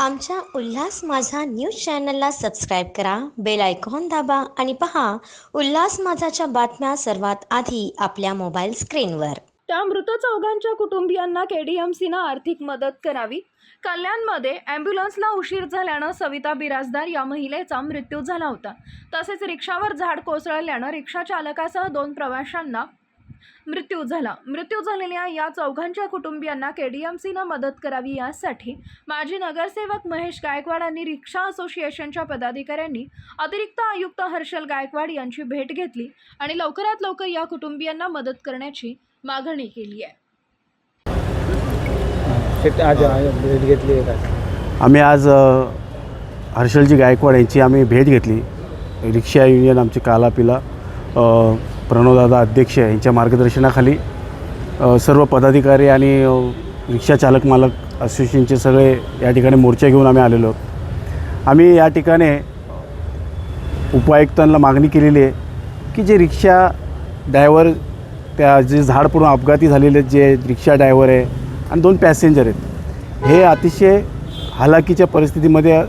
आमच्या उल्हास माझा न्यूज चॅनलला सबस्क्राईब करा बेल आयकॉन दाबा आणि पहा उल्हास माझाच्या बातम्या सर्वात आधी आपल्या मोबाईल स्क्रीनवर. त्या मृत चौघांच्या कुटुंबियांना केडीएमसीनं आर्थिक मदत करावी. कल्याणमध्ये ॲम्ब्युलन्सला उशीर झाल्यानं सविता बिराजदार या महिलेचा मृत्यू झाला होता. तसेच रिक्षावर झाड कोसळल्यानं रिक्षा चालकासह दोन प्रवाशांना मृत्यू झाला. मृत्यू झालेल्या या चौघांच्या कुटुंबियांना केडीएमसीनं मदत करावी यासाठी माजी नगरसेवक महेश गायकवाड आणि रिक्षा असोसिएशनच्या पदाधिकाऱ्यांनी अतिरिक्त आयुक्त हर्षल गायकवाड यांची भेट घेतली आणि लवकरात लवकर या कुटुंबियांना मदत करण्याची मागणी केली आहे. भेट घेतली आहे का? आम्ही आज हर्षलजी गायकवाड यांची आम्ही भेट घेतली. रिक्षा युनियन आमचे कालापिला प्रणवदादा अध्यक्ष यांच्या मार्गदर्शनाखाली सर्व पदाधिकारी आणि रिक्षा चालक मालक असोसिएशनचे सगळे या ठिकाणी मोर्चा घेऊन आम्ही आलेलो आहोत. आम्ही या ठिकाणी उपायुक्तांना मागणी केलेली आहे की जे रिक्षा ड्रायव्हर त्या जे झाड पडून अपघाती झालेले जे रिक्षा ड्रायव्हर आहे आणि दोन पॅसेंजर आहेत हे अतिशय हालाकीच्या परिस्थितीमध्ये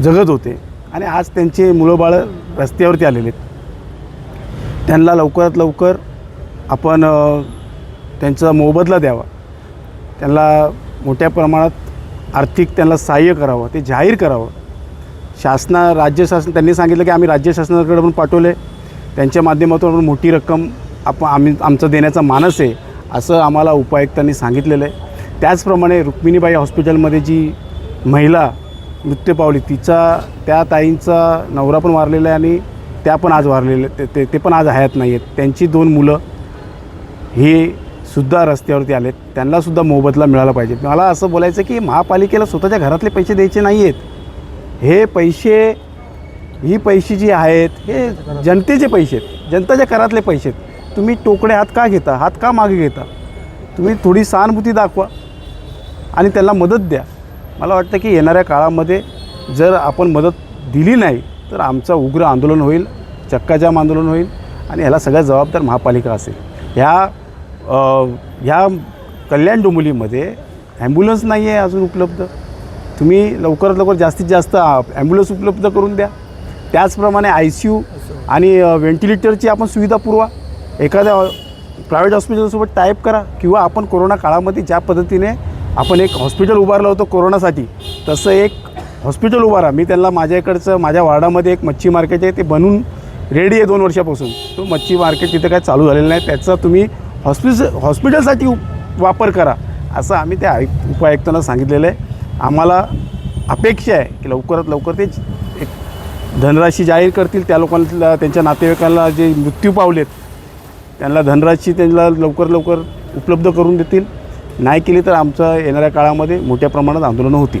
जगत होते आणि आज त्यांचे मुलं बाळं रस्त्यावरती आलेले आहेत. त्यांना लवकरात लवकर आपण त्यांचा मोबदला द्यावा. त्यांना मोठ्या प्रमाणात आर्थिक त्यांना सहाय्य करावं ते जाहीर करावं. शासना राज्य शासन त्यांनी सांगितलं की आम्ही राज्य शासनाकडे पण पाठवले. त्यांच्या माध्यमातून आपण मोठी रक्कम आपण आम्ही आमचं देण्याचा मानस आहे असं आम्हाला उपायुक्तांनी सांगितलेलं आहे. त्याचप्रमाणे रुक्मिणीबाई हॉस्पिटलमध्ये जी महिला मृत्यू पावली तिचा त्या ताईंचा नवरा पण वारलेला आहे आणि त्या पण आज वारलेले ते- ते ते पण आज हयात नाही आहेत त्यांची दोन मुलं हे सुद्धा रस्त्यावरती आलेत. त्यांनासुद्धा मोबदला मिळाला पाहिजे. मला असं बोलायचं की महापालिकेला स्वतःच्या घरातले पैसे द्यायचे नाही आहेत हे पैसे ही पैसे जी आहेत हे जनतेचे पैसे आहेत. जनताच्या करातले पैसे आहेत. तुम्ही टोकडे हात का घेता? हात का मागे घेता? तुम्ही थोडी सहानुभूती दाखवा आणि त्यांना मदत द्या. मला वाटतं की येणाऱ्या काळामध्ये जर आपण मदत दिली नाही तर आमचं उग्र आंदोलन होईल चक्काजाम आंदोलन होईल आणि ह्याला सगळ्यात जबाबदार महापालिका असेल. ह्या ह्या कल्याण डोंबिवलीमध्ये ॲम्ब्युलन्स नाही आहे अजून उपलब्ध. तुम्ही लवकरात लवकर जास्तीत जास्त ॲम्ब्युलन्स उपलब्ध करून द्या. त्याचप्रमाणे आय सी यू आणि व्हेंटिलेटरची आपण सुविधा पुरवा. एखाद्या प्रायव्हेट हॉस्पिटलसोबत टाईप करा किंवा आपण कोरोना काळामध्ये ज्या पद्धतीने आपण एक हॉस्पिटल उभारलं होतं कोरोनासाठी तसं एक हॉस्पिटल उभारा. मी त्यांना माझ्या इकडचं माझ्या वार्डामध्ये एक मच्छी मार्केट आहे ते बनून रेडी आहे दोन वर्षापासून. तो मच्छी मार्केट तिथं काय चालू झालेलं नाही. त्याचा तुम्ही हॉस्पिटल हॉस्पिटलसाठी वापर करा असं आम्ही त्या आयुक्त उपायुक्तांना सांगितलेलं आहे. आम्हाला अपेक्षा आहे की लवकरात लवकर ते एक धनराशी जाहीर करतील. त्या लोकांना त्यांच्या नातेवाईकांना जे मृत्यू पावलेत त्यांना धनराशी त्यांना लवकर लवकर उपलब्ध करून देतील. नाही केली तर आमचं येणाऱ्या काळामध्ये मोठ्या प्रमाणात आंदोलनं होतील.